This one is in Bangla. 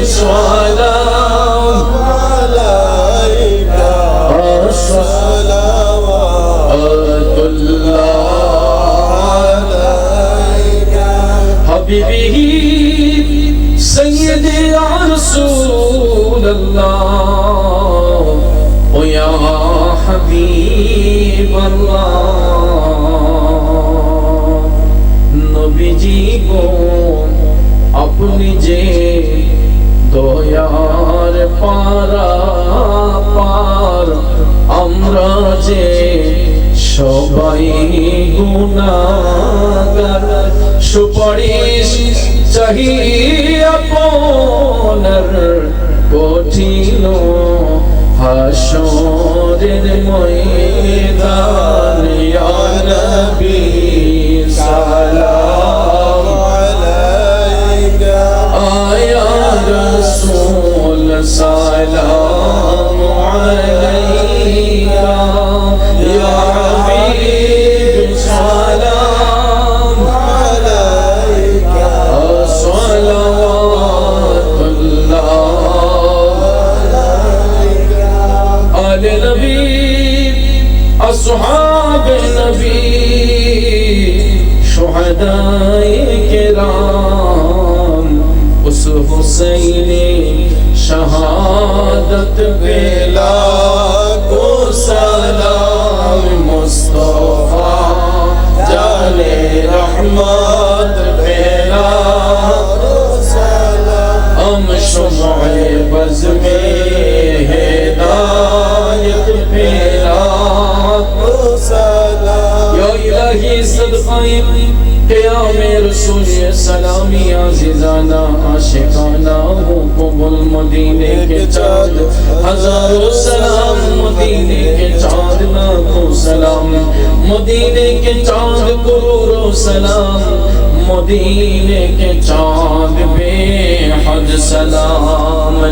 السلام عليك الصلوات الله عليك حبيبه سيدي يا رسول الله ويا حبيب الله نبي جيبو اپنی جے দয়ার পারা পার। আমরা যে সবাই গুনাগার সুপারিশ চাহি আপনার। কঠিন হাসরের ময়দান السلام عليك يا حبيب السلام عليك. صلوات الله عليك آل نبي أصحاب النبي شهداء كرام أس حسين عبادت بیلا کو سلام مصطفیٰ، جان رحمت بیلا ہم شمع بز میں ہدایت بیلا کو سلام۔ یا الہی صدقائم قیام رسول سلامی عزیزانہ، عاشقانہ ہو قبل مدینے کے چاند۔ ہزاروں سلام مدینے کے چاند لاکھوں سلام۔ مدینے کے چاند کروروں سلام۔ مدینے کے چاند بے حد سلام۔